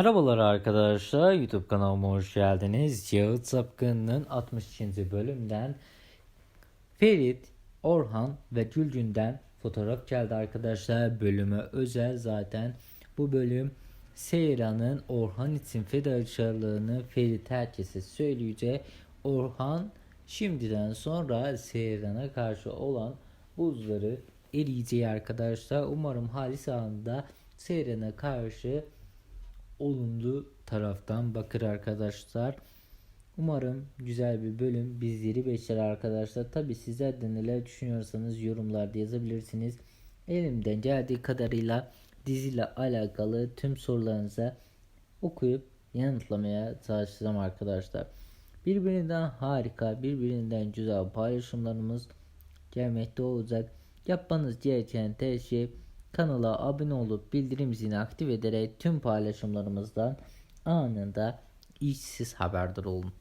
Merhabalar arkadaşlar YouTube kanalıma hoş geldiniz. Yağıt Sapkın'ın 60. bölümden Ferit, Orhan ve Gülcün'den fotoğraf geldi arkadaşlar. Bölüme özel zaten bu bölüm Seyran'ın Orhan için fedakarlığını Ferit herkese söyleyecek. Orhan şimdiden sonra Seyran'a karşı olan buzları eriyeceği arkadaşlar. Umarım Halis anında Seyran'a karşı olumlu taraftan bakır arkadaşlar. Umarım güzel bir bölüm bizleri bekler arkadaşlar. Tabi sizler de neler düşünüyorsanız yorumlarda yazabilirsiniz. Elimden geldiği kadarıyla diziyle alakalı tüm sorularınıza okuyup yanıtlamaya çalışacağım arkadaşlar. Birbirinden harika, birbirinden güzel paylaşımlarımız gelmekte olacak. Yapmanız gereken tek şey kanala abone olup bildirim zilini aktif ederek tüm paylaşımlarımızdan anında işsiz haberdar olun.